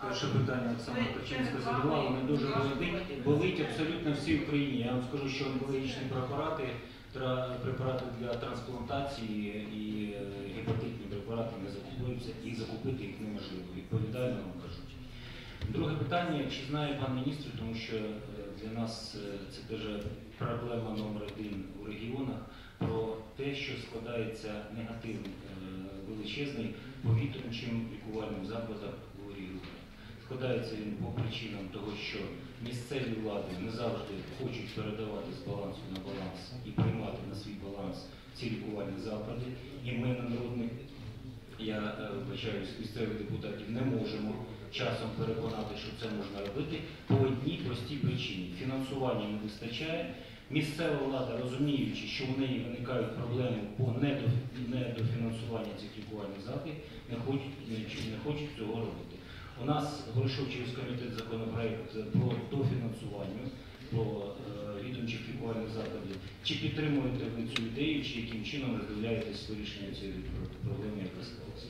Перше питання Оксана Ткаченська задавала, вони дуже болить, болить абсолютно всій Україні. Я вам скажу, що онкологічні препарати, препарати для трансплантації і е, гепатитні препарати не закупуються, і закупити їх неможливо. Відповідально вам кажуть. Друге питання, чи знає пан міністр, тому що е, для нас е, це теж проблема номер один у регіонах, про те, що складається негатив е, величезний по відомчим лікувальним закладах у регіоні. Складається він по причинам того, що місцеві влади не завжди хочуть передавати з балансу на баланс і приймати на свій баланс ці лікувальні заклади. І ми на народних, я е, вибачаюсь, місцевих депутатів не можемо часом переконати, що це можна робити по одній простій причині. Фінансування не вистачає. Місцева влада, розуміючи, що в неї виникають проблеми по недо- недофінансуванню цих лікувальних закладів, не хочуть, не хочуть цього робити. У нас пройшов через комітет законопроект про дофінансування, про е, відомчих лікувальних закладів. Чи підтримуєте ви цю ідею, чи яким чином розділяєтесь вирішення цієї проблеми, яка склалася?